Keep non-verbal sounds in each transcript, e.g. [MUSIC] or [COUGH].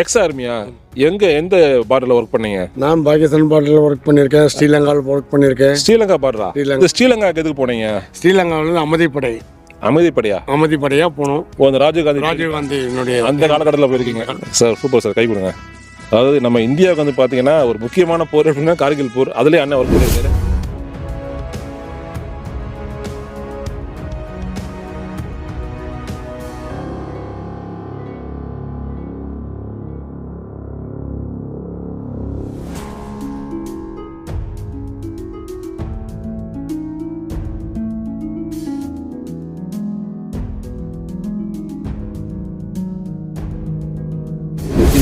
X ஆர்மியா எங்க எந்த பார்டர்ல ஒர்க் பண்ணீங்க? நான் பாகிஸ்தான் பார்டரில் ஒர்க் பண்ணியிருக்கேன் ஸ்ரீலங்காவில் ஒர்க் பண்ணியிருக்கேன். ஸ்ரீலங்கா பார்டரா ஸ்ரீலங்கா. இந்த ஸ்ரீலங்காக்கு எதுக்கு போனீங்க? ஸ்ரீலங்காவில் அமைதிப்படை. அமைதிப்படையா? அமைதிப்படையாக போனோம். ஓ அந்த ராஜீவ்காந்தி ராஜீவ்காந்தி அந்த காலகட்டத்தில் போயிருக்கீங்க. சார் சூப்பர் சார் கை கொடுங்க. அதாவது நம்ம இந்தியாவுக்கு வந்து பார்த்தீங்கன்னா ஒரு முக்கியமான போர் அப்படின்னா கார்கில் போர். அதுலேயே அண்ணன் ஒர்க் பண்ணியிருக்காரு.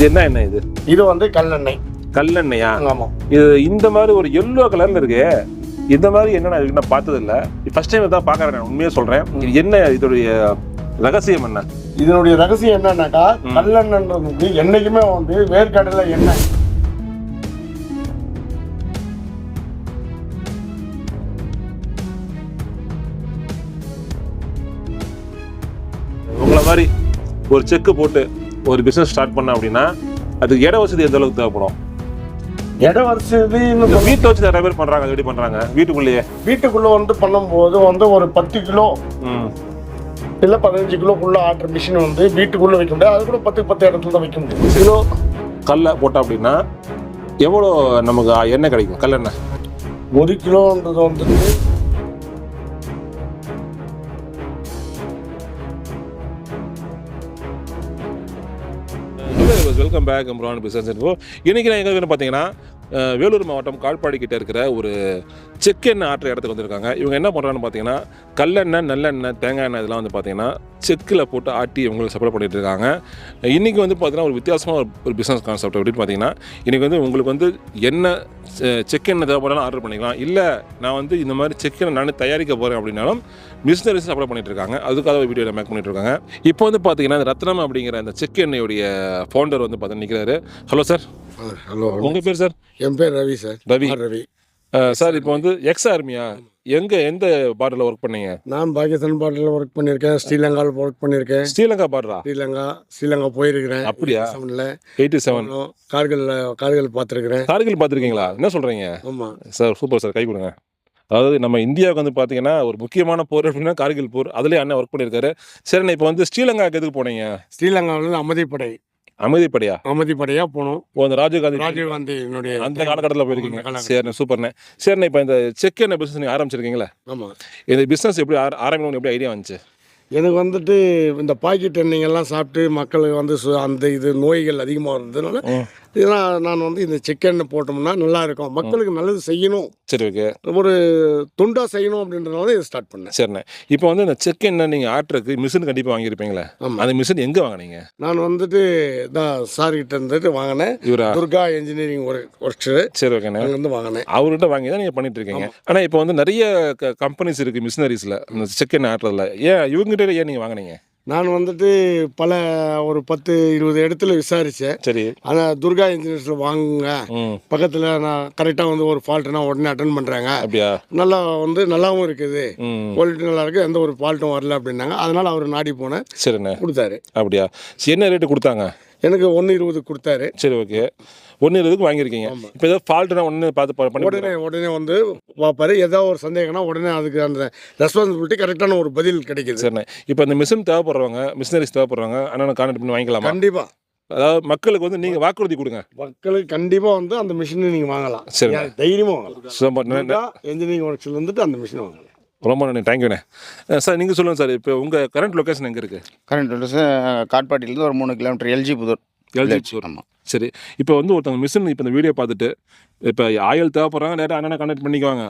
இது என்ன எண்ணெய் இது? இது வந்து கல்லெண்ணெய். கல்லெண்ணெயா? ஆமாம் இது இந்த மாதிரி ஒரு எல்லோ கலர்ல இருக்கு இந்த மாதிரி என்ன நான் இதுக்கு நான் பார்த்தது இல்ல ஃபர்ஸ்ட் டைம் தான் பார்க்கறேன் நான் உண்மையா சொல்றேன். இது என்ன இதோடைய ரகசியம் என்ன? இதனுடைய ரகசியம் என்னன்னாக்கா கல்லெண்ணன்றது வந்து என்னைக்குமே வந்து வேர்க்கடலை எண்ணெய். உங்களை மாதிரி ஒரு செக்கு போட்டு ஒரு பிசினஸ் ஸ்டார்ட் பண்ண அப்படின்னா அதுக்கு இட வசதி எந்த அளவுக்கு தேவைப்படும்? இட வசதி வீட்டில் வச்சு நிறைய பேர் பண்றாங்க ரெடி பண்றாங்க? வீட்டுக்குள்ளேயே. வீட்டுக்குள்ள வந்து பண்ணும்போது வந்து ஒரு பத்து கிலோ இல்லை பதினஞ்சு கிலோக்குள்ள ஆட்டுற மிஷின் வந்து வீட்டுக்குள்ள வைக்க முடியாது. அது கூட பத்து பத்து இடத்துல தான் வைக்க முடியும். கிலோ கல்லை போட்டோம் அப்படின்னா எவ்வளோ நமக்கு எண்ணெய் கிடைக்கும்? கல்லெண்ணெய்? ஒரு கிலோன்றது வந்துட்டு welcome back Amran business info இன்றைக்கி நான் எங்கே பார்த்தீங்கன்னா வேலூர் மாவட்டம் காட்பாடி கிட்ட இருக்கிற ஒரு செக் எண்ணெய் ஆட்டுற இடத்துக்கு வந்திருக்காங்க. இவங்க என்ன பண்ணுறாங்கன்னு பார்த்தீங்கன்னா கல்லெண்ணெய் நல்லெண்ணெய் தேங்காய் எண்ணெய் இதெல்லாம் வந்து பார்த்தீங்கன்னா செக்கில் போட்டு ஆட்டி இவங்களுக்கு சப்ளை பண்ணிட்டு இருக்காங்க. இன்றைக்கி வந்து பார்த்தீங்கன்னா ஒரு வித்தியாசமான ஒரு பிஸ்னஸ் கான்செப்ட் அப்படின்னு பார்த்தீங்கன்னா இன்றைக்கி வந்து உங்களுக்கு வந்து எண்ணெய் செக் எண்ணெய் தேவைப்படாலும் ஆர்டர் பண்ணிக்கலாம். இல்லை நான் வந்து இந்த மாதிரி செக் எண்ணெய் நானே தயாரிக்க போகிறேன் அப்படின்னாலும் மிஷினரிஸ் சப்ளை பண்ணிட்டு இருக்காங்க. அதுக்காக ஒரு வீடியோ மேக் பண்ணிட்டு இருக்காங்க. இப்போ வந்து பார்த்தீங்கன்னா ரத்னம் அப்படிங்கிற அந்த செக் எண்ணெயுடைய ஃபவுண்டர் வந்து பார்த்தீங்கன்னா நிற்கிறாரு ஹலோ சார் ஹலோ உங்கள் பேர் சார் என் பேர் ரவி சார். ரவி. ரவி. சார் இப்போ வந்து எக்ஸ் ஆர்மியா எங்கே எந்த பார்டரில் ஒர்க் பண்ணீங்க? நான் பாகிஸ்தான் பார்டரில் ஒர்க் பண்ணியிருக்கேன். ஸ்ரீலங்காவில் ஒர்க் பண்ணியிருக்கேன். ஸ்ரீலங்கா பார்டரா ஸ்ரீலங்கா ஸ்ரீலங்கா போயிருக்கிறேன். அப்படியா? செவனில் எயிட்டி செவன் கார்கில் கார்கில் பார்த்துருக்குறேன். கார்கில் பார்த்துருக்கீங்களா? என்ன சொல்கிறீங்க ஆமாம் சார் சூப்பர் சார் கை கொடுங்க. அதாவது நம்ம இந்தியாவுக்கு வந்து பார்த்தீங்கன்னா ஒரு முக்கியமான போர் அப்படின்னா கார்கில் போர். அதுலேயே அண்ணன் ஒர்க் பண்ணியிருக்காரு. சரி இப்போ வந்து ஸ்ரீலங்காக்கு எதுக்கு போனீங்க? ஸ்ரீலங்காவில் அமைதிப்படை. அமைதிப்படையா? அமைதிப்படையாக போனோம். ஓ அந்த ராஜீவ்காந்தி என்னுடைய அந்த காலகட்டத்தில் போயிருக்கீங்க. சரிண்ணே சூப்பர்ண்ணே. சரிண்ணே இப்போ இந்த செக் என்ன பிஸ்னஸ் நீங்கள் ஆரம்பிச்சிருக்கீங்களா? ஆமாம் இந்த பிஸ்னஸ் எப்படி ஆர- ஆரம்பிக்கணும்னு எப்படி ஐடியா வந்துச்சு? எனக்கு வந்துட்டு இந்த பாக்கெட் எண்ணெய்கள்லாம் சாப்பிட்டு மக்களுக்கு வந்து அந்த இது நோய்கள் அதிகமாக இருந்ததுனால. இதெல்லாம் நான் வந்து இந்த செக் எண்ணெய் போட்டோம்னா நல்லா இருக்கும் மக்களுக்கு நல்லது செய்யணும். சரி ஓகே. ஒரு துண்டா செய்யணும் அப்படின்றதுனால இதை ஸ்டார்ட் பண்ணேன். சரிண்ணே. இப்போ வந்து இந்த செக் என்ன நீங்கள் ஆட்டுறதுக்கு மிஷின் கண்டிப்பாக வாங்கியிருப்பீங்களே? ஆமாம் அந்த மிஷின் எங்கே வாங்குனீங்க? நான் வந்துட்டு தான் சார் கிட்ட இருந்துட்டு வாங்கினேன். இவரா? துர்கா இன்ஜினியரிங் ஒர்க் ஒர்க்ஸு சரி ஓகேண்ணே. அங்கேருந்து வாங்கினேன். அவர்கிட்ட வாங்கி தான் நீங்கள் பண்ணிட்டு இருக்கீங்க ஆனால் இப்போ வந்து நிறைய கம்பெனிஸ் இருக்குது மிஷினரிஸில் இந்த செக் என்ன ஆட்டுறதுல. ஏன் இவங்ககிட்ட ஏன் நீங்கள் வாங்குனீங்க? நான் வந்துட்டு பல ஒரு பத்து இருபது இடத்துல விசாரித்தேன் சரி. ஆனால் துர்கா இன்ஜினியர்ஸில் வாங்குங்க. பக்கத்தில் நான் கரெக்டாக வந்து ஒரு ஃபால்ட்னா உடனே அட்டன் பண்ணுறாங்க அப்படியா? நல்லா வந்து நல்லாவும் இருக்குது. குவாலிட்டி நல்லா இருக்குது எந்த ஒரு ஃபால்ட்டும் வரல அப்படின்னாங்க. அதனால் அவர் நாடி போனேன் சரிண்ணே. கொடுத்தாரு. அப்படியா? என்ன ரேட்டு கொடுத்தாங்க? எனக்கு ஒன்று இருபது கொடுத்தாரு. சரி ஓகே ஒன்று இருபதுக்கு வாங்கியிருக்கீங்க. இப்போ ஏதோ ஃபால்ட்டுனா ஒன்று பார்த்து உடனே உடனே வந்து பார்ப்பாரு. ஏதாவது ஒரு சந்தேகம்னா உடனே அதுக்கு அந்த ரெஸ்பான்சிபிலிட்டி கரெக்டான ஒரு பதில் கிடைக்குது. சரிண்ணே இப்போ இந்த மிஷின் தேவைப்படுறவங்க மிஷினரிஸ் தேவைப்படுறவங்க அண்ணனை கான்டாக்ட் பண்ணி வாங்கிக்கலாமா? கண்டிப்பாக அதாவது மக்களுக்கு வந்து நீங்கள் வாக்குறுதி கொடுங்க. மக்களுக்கு கண்டிப்பாக வந்து அந்த மிஷினை நீங்கள் வாங்கலாம். சரி. தைரியமாக வாங்கலாம். ரொம்ப நன்றி. இன்ஜினியரிங் ஒர்க்ஸில் வந்துட்டு அந்த மிஷினை வாங்கலாம். ரொம்ப நன்றி தேங்க்யூண்ணே சார் நீங்கள் சொல்லுங்கள் சார் இப்போ உங்கள் கரண்ட் லொக்கேஷன் எங்கே இருக்குது கரண்ட் வந்து காட்பாட்டிலேருந்து ஒரு மூணு kilometre LG Puthur. LG village. ஆமாம் சரி. இப்போ வந்து ஒருத்தவங்க மிஷின் இப்போ இந்த வீடியோ பார்த்துட்டு இப்போ ஆயில் தேவைப்படுறாங்க நேராக அண்ணனை கனெக்ட் பண்ணிக்குவாங்க.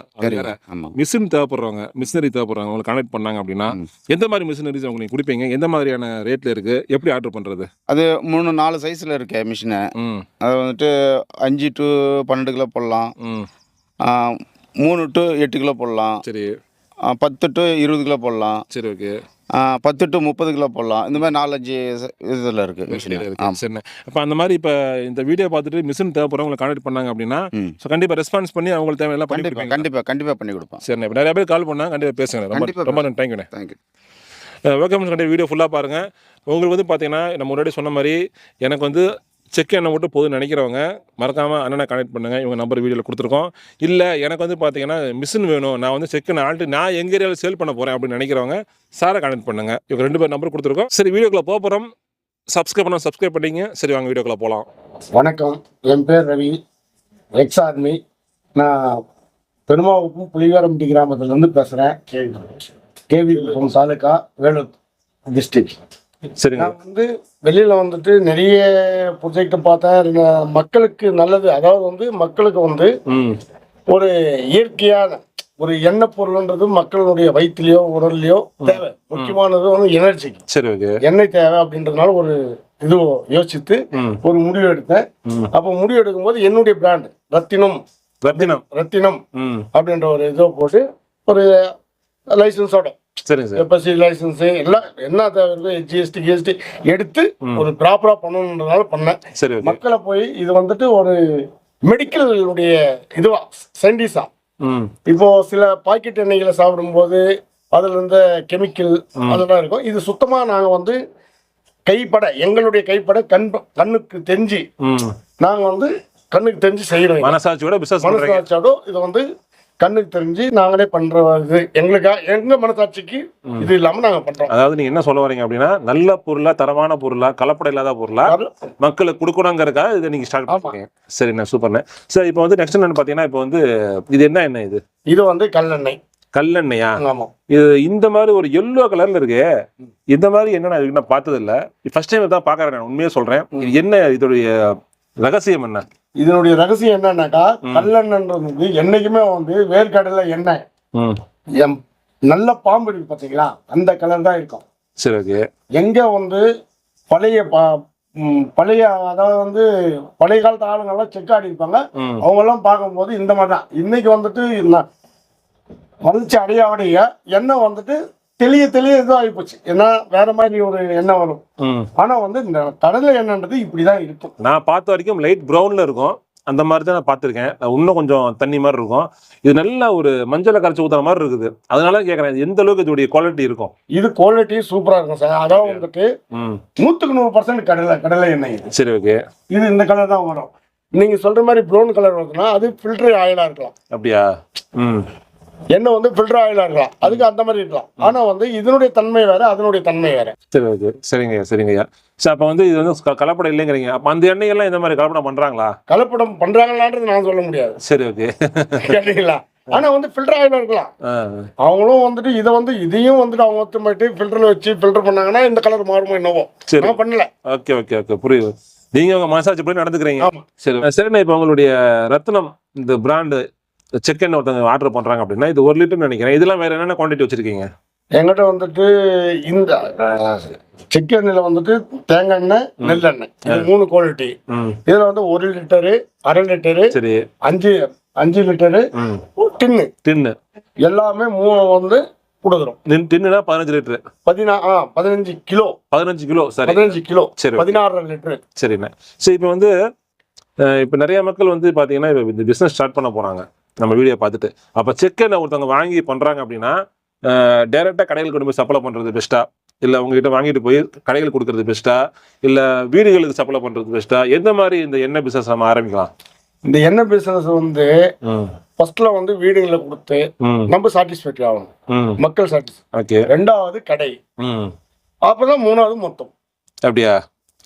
மிஷின் தேவைப்படுறவங்க மிஷினரி தேவைப்படுறாங்க உங்களுக்கு கனெக்ட் பண்ணாங்க அப்படின்னா. எந்த மாதிரி மிஷினரிஸ் நீங்கள் கொடுப்பீங்க? எந்த மாதிரியான ரேட்டில் இருக்குது எப்படி ஆர்டர் பண்ணுறது அது மூணு நாலு சைஸில் இருக்கு மிஷினை அது வந்துட்டு அஞ்சு டு பன்னெண்டு கிலோ போடலாம். மூணு டு எட்டு கிலோ போடலாம். சரி. பத்து டு இருபது கிலோ போடலாம். சரி ஓகே. பத்து டு முப்பது கிலோ போடலாம். இந்த மாதிரி நாலஞ்சு இதில் இருக்குது மிஷின் சரிண்ணே அப்போ அந்த மாதிரி இப்போ இந்த வீடியோ பார்த்துட்டு மிஷின் தேவைப்படுறவங்களை கான்டாக்ட் பண்ணாங்க அப்படின்னா ஸோ கண்டிப்பாக ரெஸ்பான்ஸ் பண்ணி அவங்களுக்கு தேவையெல்லாம் கண்டிப்பாக கண்டிப்பாக கண்டிப்பாக பண்ணி கொடுப்போம். சரிண்ணே இப்போ நிறைய பேர் கால் பண்ணால் கண்டிப்பாக பேசுங்க. ரொம்ப ரொம்ப நன்றி தேங்க்யூண்ணே தேங்க்யூ வெல்கம் கண்டிப்பாக வீடியோ ஃபுல்லாக பாருங்கள் உங்களுக்கு வந்து பார்த்தீங்கன்னா நம்ம முன்னாடி சொன்ன மாதிரி எனக்கு வந்து செக் எண்ணெய் மட்டும் போதும்னு நினைக்கிறவங்க மறக்காமல் அண்ணனை கனெக்ட் பண்ணுங்கள் இவங்க நம்பர் வீடியோவில் கொடுத்துருக்கோம். இல்லை எனக்கு வந்து பார்த்தீங்கன்னா மிஷின் வேணும். நான் வந்து செக் எண்ணெய் ஆல்ரெடி நான் எங்கள் ஏரியாவில் சேல் பண்ண போகிறேன் அப்படின்னு நினைக்கிறவங்க சாரை கனெக்ட் பண்ணுங்கள் இவங்க ரெண்டு பேர் நம்பர் கொடுத்துருக்கோம். சரி வீடியோக்குள்ளே போக போகிறோம் சப்ஸ்கிரைப் பண்ண சப்ஸ்கிரைப் பண்ணிங்க சரி வாங்க வீடியோக்குள்ளே போகலாம் வணக்கம். என் பேர் ரவி. எக்ஸ் ஆர்மி நான் பெருமாவுக்கும் புலிகாரம்பட்டி கிராமத்துலேருந்து பேசுகிறேன் கேவி தாலுக்கா வேலூர் டிஸ்ட்ரிக்ட் சரிங்க. நான் வந்து வெளியில் வந்துட்டு நிறைய ப்ரொஜெக்ட் பார்த்தேன் மக்களுக்கு நல்லது. அதாவது வந்து மக்களுக்கு வந்து ஒரு இயற்கையான ஒரு எண்ணெய் பொருள்ன்றது மக்களுடைய வயிற்றுலையோ உடல்லையோ தேவை. முக்கியமானது வந்து எனர்ஜிக்கு சரி எண்ணெய் தேவை அப்படின்றதுனால ஒரு இது யோசித்து ஒரு முடிவு எடுத்தேன். அப்போ முடிவு எடுக்கும்போது என்னுடைய பிராண்ட் ரத்தினம். ரத்தினம். ரத்தினம் அப்படின்ற ஒரு இதை போட்டு ஒரு லைசன்ஸோட சரிங்க சார். எப்எஸ்சி லைசன்ஸு எல்லாம் என்ன தேவை ஜிஎஸ்டி கிஎஸ்டி எடுத்து ஒரு ப்ராப்பராக பண்ணணுன்றதுனால பண்ணேன். சரி மக்களை போய் இது வந்துட்டு ஒரு மெடிக்கலுடைய இதுவா சயின்டிஸா இப்போ சில பாக்கெட் எண்ணெய்களை சாப்பிடும்போது அதுல இருந்த கெமிக்கல் அதெல்லாம் இருக்கும். இது சுத்தமா நாங்க வந்து கைப்பட எங்களுடைய கைப்பட கண் கண்ணுக்கு தெரிஞ்சு நாங்க வந்து கண்ணுக்கு தெரிஞ்சு செய்யறோம். மனசாட்சியோட மனசாட்சியோட இதை வந்து கண்ணுக்கு தெரிஞ்சு நாங்களே பண்ற இது எங்களுக்கா எங்க மனசாட்சிக்கு இது இல்லாம நாங்க பண்றோம். அதாவது நீங்க என்ன சொல்ல வரீங்க அப்படின்னா நல்ல பொருளா தரமான பொருளா கலப்படம் இல்லாத பொருளா மக்களுக்கு கொடுக்கணுங்கிறதுக்காக இதை நீங்க ஸ்டார்ட். பண்ணுங்க. சரிண்ணே சூப்பர்ண்ணே. சார் இப்போ வந்து நெக்ஸ்ட் என்னன்னு பார்த்தீங்கன்னா இப்போ வந்து இது என்ன எண்ணெய் இது? இது வந்து கல்லெண்ணெய். கல்லெண்ணெயா? இது இந்த மாதிரி ஒரு எல்லோ கலர்ல இருக்கு இந்த மாதிரி என்ன நான் பார்த்தது இல்ல ஃபர்ஸ்ட் டைம் தான் பார்க்கறேன் நான் உண்மையே சொல்றேன். என்ன இதோடைய ரகசியம் என்ன? இதனுடைய ரகசியம் என்னன்னாக்கா கல்லெண்ணன்றது வந்து என்னைக்குமே வந்து வேர்க்கடலை எண்ணெய். நல்ல பாம்பு இருக்கு பாத்தீங்களா? அந்த கலர் தான் இருக்கும். சரி ஓகே. எங்க வந்து பழைய பழைய அதாவது வந்து பழைய காலத்து ஆளுங்கெல்லாம் செக் ஆடி இருப்பாங்க அவங்க எல்லாம் பார்க்கும்போது இந்த மாதிரி தான் இன்னைக்கு வந்துட்டு வளர்ச்சி அடைய அடைய எண்ணெய் வந்துட்டு தெளிய தெளிய இதுவும் ஆகிப்போச்சு ஏன்னா வேற மாதிரி ஒரு எண்ணெய் வரும். ம். ஆனா வந்து இந்த கடலை எண்ணெய்ன்றது இப்படிதான் இருக்கும். நான் பார்த்த வரைக்கும் லைட் ப்ரௌன்ல இருக்கும். அந்த மாதிரி தான் நான் பார்த்துருக்கேன். இன்னும் கொஞ்சம் தண்ணி மாதிரி இருக்கும். இது நல்ல ஒரு மஞ்சளை கரைச்சி ஊத்துற மாதிரி இருக்குது. அதனால கேட்குறேன் எந்த அளவுக்கு இதோடைய குவாலிட்டி இருக்கும்? இது குவாலிட்டி சூப்பரா இருக்கும் சார். அதாவது வந்துட்டு ம். நூத்துக்கு நூறு பர்சன்ட் கடலை கடலை எண்ணெய் சரி ஓகே. இது இந்த கலர் தான் வரும். நீங்க சொல்ற மாதிரி ப்ரௌன் கலர் வருதுன்னா அது ஃபில்டர் ஆயிலா இருக்கலாம். அப்படியா? ம். எண்ணெய் வந்து ஃபில்டர் ஆயிலா இருக்கலாம் அதுக்கு அந்த மாதிரி இருக்கலாம். ஆனா வந்து இதனுடைய தன்மை வேற அதனுடைய தன்மை வேற. சரி ஓகே. சரிங்கய்யா சரிங்கய்யா சரி அப்போ வந்து இது வந்து கலப்படம் இல்லைங்கிறீங்க. அப்போ அந்த எண்ணெயெல்லாம் இந்த மாதிரி கலப்படம் பண்ணுறாங்களா கலப்படம் பண்றாங்களான்றது நான் சொல்ல முடியாது. சரி ஓகே. கேட்டீங்களா? ஆனா வந்து ஃபில்டர் ஆயிலா இருக்கலாம். அவங்களும் வந்துட்டு இதை வந்து இதையும் வந்துட்டு அவங்க ஒத்துமைட்டு ஃபில்டர்ல வச்சு ஃபில்டர் பண்ணாங்கன்னா இந்த கலர் மாறுமோ என்னவோ. சரி. பண்ணல. Okay okay okay. புரியுது. நீங்கள் உங்கள் மனசாட்சி படி நடந்துக்கிறீங்க. சரி சரிண்ணா இப்போ உங்களுடைய ரத்னம் இந்த பிராண்டு செக் எண்ணெய் ஒருத்தவங்க ஆர்டர் பண்ணுறாங்க அப்படின்னா இது ஒரு லிட்டர்னு நினைக்கிறேன். இதெல்லாம் வேறு என்னென்ன குவான்டிட்டி வச்சுருக்கீங்க? என்கிட்ட வந்துட்டு இந்த செக் எண்ணெயில் வந்துட்டு தேங்காய் எண்ணெய் நெல்லெண்ணெய் இது மூணு குவாலிட்டி இதுல வந்து ஒரு லிட்டரு அரை லிட்டரு சரி. அஞ்சு அஞ்சு லிட்டரு டின்னு டின்னு எல்லாமே மூணு வந்து கொடுக்குறோம். டின் டின்னுனா பதினஞ்சு லிட்டரு. பதினா ஆ பதினஞ்சு கிலோ. பதினஞ்சு கிலோ சரி. பதினஞ்சு கிலோ. சரி பதினாறு லிட்டரு. சரிண்ணே. சரி இப்போ வந்து இப்போ நிறைய மக்கள் வந்து பார்த்தீங்கன்னா இப்போ இந்த பிஸ்னஸ் ஸ்டார்ட் பண்ண போகிறாங்க நம்ம வீடியோ பார்த்துட்டு. அப்போ செக் எண்ணெய் ஒருத்தவங்க வாங்கி பண்ணுறாங்க அப்படின்னா டேரெக்டாக கடைகளுக்கு கொண்டு போய் சப்ளை பண்ணுறது பெஸ்ட்டா இல்லை உங்ககிட்ட வாங்கிட்டு போய் கடைகளுக்கு கொடுக்கறது பெஸ்ட்டா இல்லை வீடுகளுக்கு சப்ளை பண்ணுறது பெஸ்ட்டா எந்த மாதிரி இந்த எண்ணெய் பிஸ்னஸ் நம்ம ஆரம்பிக்கலாம்? இந்த எண்ணெய் பிசினஸ் வந்து ஃபர்ஸ்ட்ல வந்து வீடுகளை கொடுத்து நம்ம சாட்டிஸ்ஃபைட் ஆகணும். மக்கள் சாட்டிஸ் ஓகே. ரெண்டாவது கடை. ம். அப்பதான் மூணாவது மொத்தம். அப்படியா?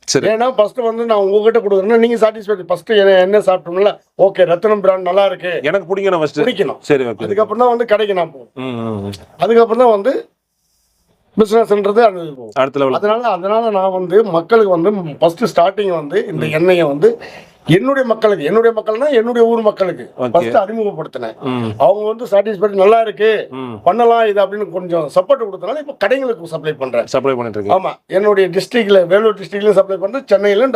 சரி. ஏன்னா ஃபர்ஸ்ட் வந்து நான் உங்ககிட்ட கொடுக்குறேன்னா நீங்க சாட்டிஸ்ஃபைட் ஃபர்ஸ்ட் என்ன சாப்பிட்டோம்ல? ஓகே ரத்னம் பிராண்ட் நல்லா இருக்கு. எனக்கு பிடிக்கணும் ஃபர்ஸ்ட் பிடிக்கணும். சரி ஓகே அதுக்கப்புறம் தான் வந்து கடைக்கு நான் போவோம் ம் ம், ம். அதுக்கப்புறம் தான் வந்து போகும். அடுத்த லெவல் அதனால அதனால நான் வந்து மக்களுக்கு வந்து ஃபர்ஸ்ட் ஸ்டார்டிங் வந்து இந்த எண்ணெயை வந்து என்னுடைய மக்களுக்கு என்னுடைய மக்கள்னா என்னுடைய ஊர் மக்களுக்கு. ஃபர்ஸ்ட் அறிமுகப்படுத்தினேன். அவங்க வந்து சாட்டிஸ்ஃபைட் நல்லா இருக்கு. பண்ணலாம் இது அப்படின்னு கொஞ்சம் சப்போர்ட் கொடுத்தனால இப்போ கடைங்களுக்கு சப்ளை பண்றேன். சப்ளை பண்ணிட்டு இருக்கேன் ஆமா. என்னுடைய டிஸ்ட்ரிக்ட்ல வேலூர் டிஸ்ட்ரிக்ட்லயும் சப்ளை பண்றேன். சென்னையில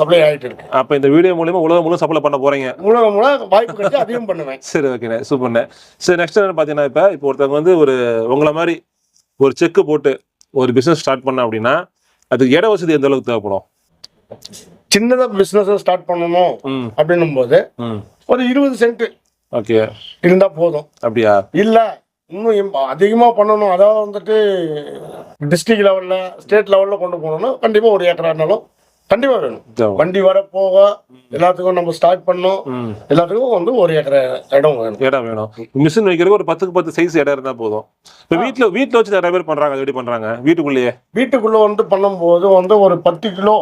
சப்ளை ஆயிட்டு இருக்கு. அப்போ இந்த வீடியோ மூலியமா உலகம் முழு சப்ளை பண்ண போறீங்க. மூலம் மூலம் வாய்ப்பு கிடைச்சு அதையும் பண்ணுவேன். [LAUGHS] சரி ஓகேண்ணே சூப்பர்ண்ணே சரி நெக்ஸ்ட் என்ன பார்த்தீங்கன்னா இப்போ இப்போ ஒருத்தவங்க வந்து ஒரு உங்களை மாதிரி ஒரு செக்கு போட்டு ஒரு பிஸ்னஸ் ஸ்டார்ட் பண்ண அப்படின்னா அதுக்கு இட வசதி எந்த அளவுக்கு தேவைப்படும்? சின்னதா பிசினஸ் ஸ்டார்ட் பண்ணணும் அப்படின்னும் போது ஒரு இருபது சென்ட் ஓகே. இருந்தா போதும். அப்படியா? இல்ல இன்னும் அதிகமா பண்ணணும். அதாவது வந்துட்டு டிஸ்ட்ரிக்ட் லெவல்ல ஸ்டேட் லெவல்ல கொண்டு போகணும்னா கண்டிப்பா ஒரு ஏக்கரா இருந்தாலும் கண்டிப்பா வேணும். வண்டி வர போக எல்லாத்துக்கும் நம்ம ஸ்டார்ட் பண்ணோம் எல்லாத்துக்கும் வந்து ஒரு ஏக்கரை இடம் வேணும். இடம் வேணும். மிஷின் வைக்கிறதுக்கு ஒரு பத்துக்கு பத்து சைஸ் இடம் இருந்தா போதும். இப்போ வீட்ல வீட்ல வச்சு நிறைய பேர் பண்றாங்க. எப்படி பண்றாங்க? வீட்டுக்குள்ளேயே? வீட்டுக்குள்ள வந்து பண்ணும்போது வந்து ஒரு பத்து கிலோ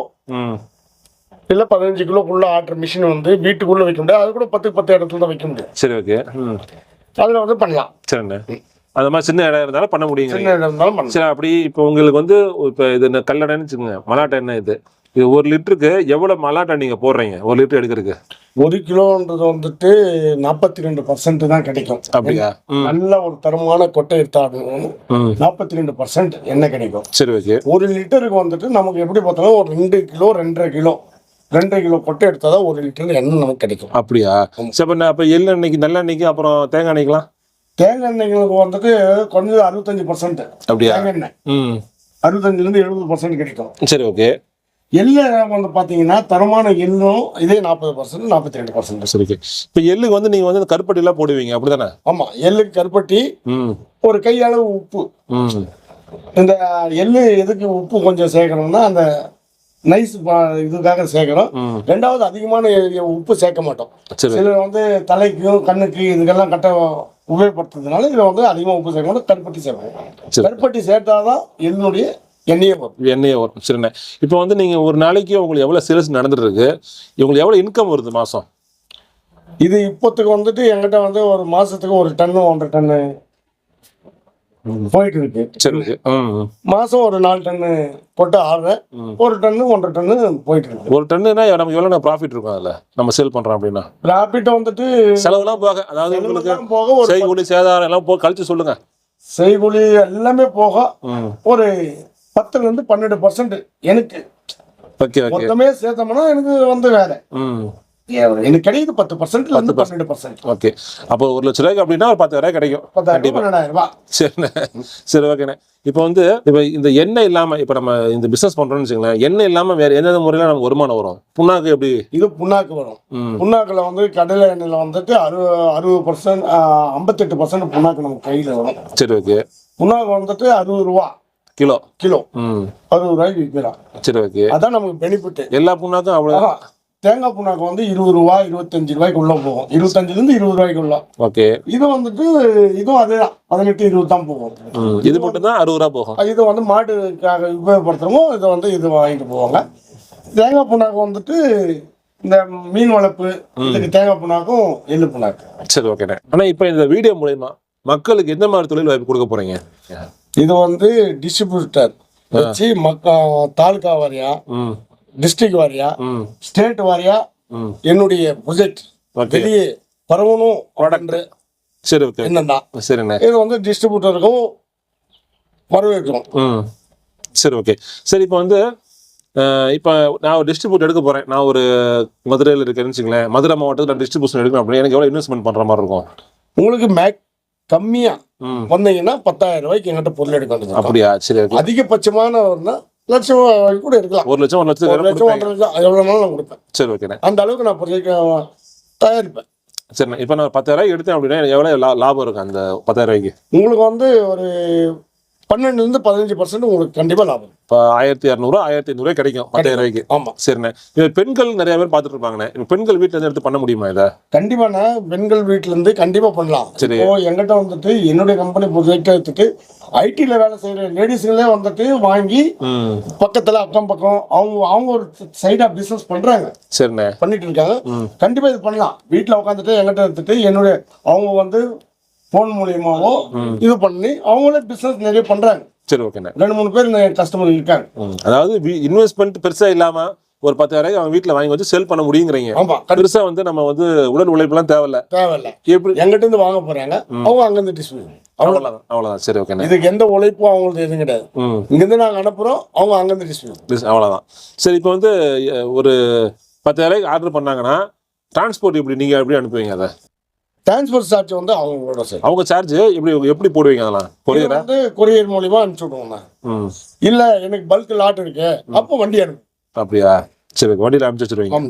இல்ல பதினஞ்சு கிலோக்குள்ள ஆட்டுற மிஷின் வந்து வீட்டுக்குள்ள வைக்க முடியாது. அது கூட பத்து பத்து இடத்துல தான் வைக்க முடியும். சரி ஓகே. அதுல வந்து பண்ணலாம். சரிண்ணே. அந்த மாதிரி சின்ன இடம் இருந்தாலும் பண்ண முடியுங்க. சின்ன இடம் இருந்தாலும் பண்ணலாம். சரி அப்படி இப்போ உங்களுக்கு வந்து இப்போ இது இந்த கல்லடைன்னு வச்சுக்கோங்க. மலாட்டை எண்ணெய் இது? இது ஒரு லிட்டருக்கு எவ்வளவு மலாட்டை நீங்க போடுறீங்க? ஒரு லிட்டர் எடுக்கிறதுக்கு? ஒரு கிலோன்றது வந்துட்டு நாற்பத்தி ரெண்டு பர்சன்ட் தான் கிடைக்கும். அப்படியா? நல்ல ஒரு தரமான கொட்டை எடுத்தாலும் நாற்பத்தி ரெண்டு பர்சன்ட் எண்ணெய் கிடைக்கும்? சரி ஓகே. ஒரு லிட்டருக்கு வந்துட்டு நமக்கு எப்படி பார்த்தாலும் ஒரு ரெண்டு கிலோ ரெண்டரை கிலோ ரெண்டரை கிலோ கொட்டை எடுத்தால் தான் ஒரு லிட்டர் எண்ணெய் நமக்கு கிடைக்கும். அப்படியா? சரி அப்போ நான் அப்போ எள்ளெண்ணெய்க்கு நல்லெண்ணெய்க்கு அப்புறம் தேங்காய் எண்ணெய்க்கலாம் தேங்காய் எண்ணெய்களுக்கு வந்துட்டு குறைஞ்சது அறுபத்தஞ்சு பர்சன்ட் அப்படியா? தேங்காய் எண்ணெய். ம். அறுபத்தஞ்சுலேருந்து எழுபது பர்சன்ட் கிடைக்கும். சரி ஓகே. எள்ளு வந்து பார்த்தீங்கன்னா தரமான எள்ளும் இதே நாற்பது பர்சன்ட் நாற்பத்தி ரெண்டு பர்சன்ட் சரி இப்போ எள்ளுக்கு வந்து நீங்கள் வந்து இந்த கருப்பட்டிலாம் போடுவீங்க அப்படிதானே? ஆமாம் எள்ளுக்கு கருப்பட்டி ம். ஒரு கையளவு உப்பு. ம். இந்த எள்ளு எதுக்கு உப்பு கொஞ்சம் சேர்க்கணும்னா அந்த நைஸ் இதுக்காக சேர்க்கிறோம். ரெண்டாவது அதிகமான உப்பு சேர்க்க மாட்டோம். சிலர் வந்து தலைக்கும் கண்ணுக்கு இதுக்கெல்லாம் கட்ட உபயோகப்படுத்துறதுனால இதில் வந்து அதிகமாக உப்பு சேர்க்க மாட்டோம். கருப்பட்டி சேர்க்கணும் சரி. கருப்பட்டி சேர்த்தாதான் எள்ளுடைய எண்ணெயே வரும். எண்ணெயே வரும். சரிண்ணே இப்போ வந்து நீங்கள் ஒரு நாளைக்கு உங்களுக்கு எவ்வளோ சேல்ஸ் நடந்துட்டு இருக்கு உங்களுக்கு எவ்வளோ இன்கம் வருது மாதம் இது இப்போத்துக்கு வந்துட்டு எங்கிட்ட வந்து ஒரு மாசத்துக்கு ஒரு டன்னு ஒன்றரை டன்னு போயிட்டு இருக்கு சரி. மாசம் ஒரு நாலு டன்னு போட்டு ஆடுறேன். ஒரு டன்னு ஒன்றரை டன்னு போயிட்டு இருக்கு ஒரு டன்னுனா நமக்கு எவ்வளோ ப்ராஃபிட் இருக்கும் அதில்? நம்ம சேல் பண்ணுறோம் அப்படின்னா? ப்ராஃபிட் வந்துட்டு செலவுலாம் போக அதாவது உங்களுக்கு போக ஒரு செய்கூலி சேதாரம் எல்லாம் போக கழிச்சு சொல்லுங்க. செய்கூலி எல்லாமே போக ஒரு பத்துல இருந்து பன்னெண்டு பர்சன்ட் எனக்கு. மொத்தமே சேர்த்தோம்னா எனக்கு வந்து வேற ம். எனக்கு கிடைக்குது பத்து பர்சன்ட்ல இருந்து பன்னெண்டு பர்சன்ட் ஓகே. அப்போ ஒரு லட்ச ரூபாய்க்கு அப்படின்னா ஒரு பத்து ரூபாய் கிடைக்கும். பத்தாயிரம் ரூபாய் சரிண்ணே சரி ஓகேண்ணே இப்போ வந்து இப்போ இந்த எண்ணெய் இல்லாமல் இப்போ நம்ம இந்த பிஸ்னஸ் பண்ணுறோம்னு வச்சுங்களேன் எண்ணெய் இல்லாமல் வேறு எந்தெந்த முறையில் நமக்கு வருமானம் வரும்? புண்ணாக்கு எப்படி? இது புண்ணாக்கு வரும். புண்ணாக்குல வந்து கடலை எண்ணெயில வந்துட்டு அறுபது அறுபது பர்சன்ட் ஐம்பத்தெட்டு பர்சன்ட் புண்ணாக்கு நம்ம கையில வரும். சரி ஓகே புண்ணாக்கு வந்துட்டு அறுபது ரூபா. கிலோ? கிலோ. அறுபது ரூபாய்க்கு விற்கிறான் சரி ஓகே அதான் நமக்கு பெனிஃபிட் எல்லா புண்ணாக்கும் அவ்வளோ தேங்காய் புண்ணாக்கு வந்து இருபது ரூபா இருபத்தஞ்சு ரூபாய்க்கு உள்ள போகும். இருபத்தஞ்சுல இருந்து இருபது ரூபாய்க்கு உள்ள ஓகே. இது வந்துட்டு இதுவும் அதேதான். பதினெட்டு இருபது தான் போகும் இது மட்டும் தான் அறுபது ரூபா போகும். இது வந்து மாட்டுக்காக உபயோகப்படுத்துறவங்க இதை வந்து இது வாங்கிட்டு போவாங்க. தேங்காய் புண்ணாக்கு வந்துட்டு இந்த மீன் வளர்ப்பு இதுக்கு தேங்காய் புண்ணாக்கும் எள்ளு புண்ணாக்கு. சரி ஓகேண்ணே ஆனால் இப்போ இந்த வீடியோ மூலயமா மக்களுக்கு எந்த மாதிரி தொழில் வாய்ப்பு கொடுக்க போறீங்க? இது வந்து டிஸ்ட்ரிபியூட்டர் வச்சு மக்க தாலுகா வாரியா டிஸ்ட்ரிக்ட் வாரியா ஸ்டேட் வாரியா என்னுடைய ப்ரொஜெக்ட் வெளியே பரவணும் அப்படின்ற சரி தான். சரிண்ணே. இது வந்து டிஸ்ட்ரிபியூட்டருக்கும் வரவேற்கிறோம். ம். சரி ஓகே. சரி இப்போ வந்து இப்போ நான் ஒரு டிஸ்ட்ரிபியூட் எடுக்க போகிறேன் நான் ஒரு மதுரையில் இருக்கேன்னு வச்சுங்களேன் மதுரை மாவட்டத்தில் நான் டிஸ்ட்ரிபியூஷன் எடுக்கணும் அப்படின்னு எனக்கு எவ்வளோ இன்வெஸ்ட்மெண்ட் பண்ணுற மாதிரி இருக்கும்? உங்களுக்கு மேக் கம்மியா ம். வந்தீங்கன்னா பத்தாயிரம் ரூபாய்க்கு எங்கிட்ட பொருள் எடுக்க வேண்டியது அப்படியா? சரி அதிகபட்சமான லட்சம் கூட எடுக்கலாம் ஒரு லட்சம் ஒரு ஒரு லட்சத்துக்கு லட்சம். ஒன்றரை லட்சம் எவ்வளோனாலும் நான் கொடுப்பேன். சரி ஓகேண்ணே அந்த அளவுக்கு நான் பொருள் தயாரிப்பேன். சரிண்ணே இப்போ நான் பத்தாயிரம் எடுத்தேன் அப்படின்னா எவ்வளோ லாபம் இருக்கும் அந்த பத்தாயிரம் ரூபாய்க்கு? உங்களுக்கு வந்து ஒரு பன்னெண்டுலேருந்து பதினஞ்சு பர்சன்ட் உங்களுக்கு கண்டிப்பாக லாபம். இப்போ ஆயிரத்தி இரநூறுவா ஆயிரத்தி ஐநூறுவா கிடைக்கும் பத்தாயிரம் ரூபாய்க்கு ஆமாம் சரிண்ணே. இது பெண்கள் நிறைய பேர் பார்த்துட்டு இருப்பாங்கண்ணே. பெண்கள் வீட்டில் இருந்து எடுத்து பண்ண முடியுமா இதை? கண்டிப்பாக நான் பெண்கள் வீட்டுல இருந்து கண்டிப்பாக பண்ணலாம். சரி. இப்போ எங்கிட்ட வந்துட்டு என்னுடைய கம்பெனி ப்ரொஜெக்ட் எடுத்துட்டு ஐடியில் வேலை செய்கிற லேடிஸுங்களே வந்துட்டு வாங்கி பக்கத்தில் அக்கம் பக்கம் அவங்க அவங்க ஒரு சைடாக பிஸ்னஸ் பண்ணுறாங்க சரிண்ணே. பண்ணிட்டு இருக்காங்க. கண்டிப்பாக இது பண்ணலாம். வீட்டில் உட்காந்துட்டு எங்கிட்ட எடுத்துட்டு என்னுடைய அவங்க வந்து ஃபோன் மூலியமாவோ இது பண்ணி அவங்களே பிஸ்னஸ் நிறைய பண்ணுறாங்க சரி ஓகேண்ணே ரெண்டு மூணு பேர் கஸ்டமர் இருக்காங்க. அதாவது இன்வெஸ்ட்மெண்ட் பெருசாக இல்லாமல் ஒரு பத்தாயிரம் அவங்க வீட்டில் வாங்கி வச்சு செல் பண்ண முடியுங்கிறீங்க. ஆமாம் பெருசா வந்து நம்ம வந்து உடல் உழைப்புலாம் தேவையில்ல. தேவையில்லை. எப்படி? எங்கிட்ட இருந்து வாங்க போறாங்க அவங்க அங்கிருந்து டிஸ்ட்ரிபியூட் அவ்வளோ அவ்வளோதான் அவ்வளோதான் சரி ஓகேண்ணே இதுக்கு எந்த உழைப்பும் அவங்களுக்கு எதுவும் கிடையாது. ம். இங்கிருந்து நாங்கள் அனுப்புறோம் அவங்க அங்கிருந்து டிஸ்ட்ரிபியூட் this- அவ்வளோதான் சரி இப்போ வந்து ஒரு பத்தாயிரம் ஆர்டர் பண்ணாங்கன்னா டிரான்ஸ்போர்ட் எப்படி? நீங்கள் எப்படி அனுப்புவீங்க அதை? டிரான்ஸ்போர்ட் சார்ஜ் வந்து அவங்களோட சரி அவங்க சார்ஜ் எப்படி எப்படி போடுவீங்க அதெல்லாம்? கொரியரா? வந்து கொரியர் மூலியமா அனுப்பிச்சு விடுவோம் இல்ல எனக்கு பல்க் லாட் இருக்கு. அப்போ வண்டி அனுப்பு அப்படியா? சரி வண்டியில் அனுப்பிச்சு வச்சிருவீங்க.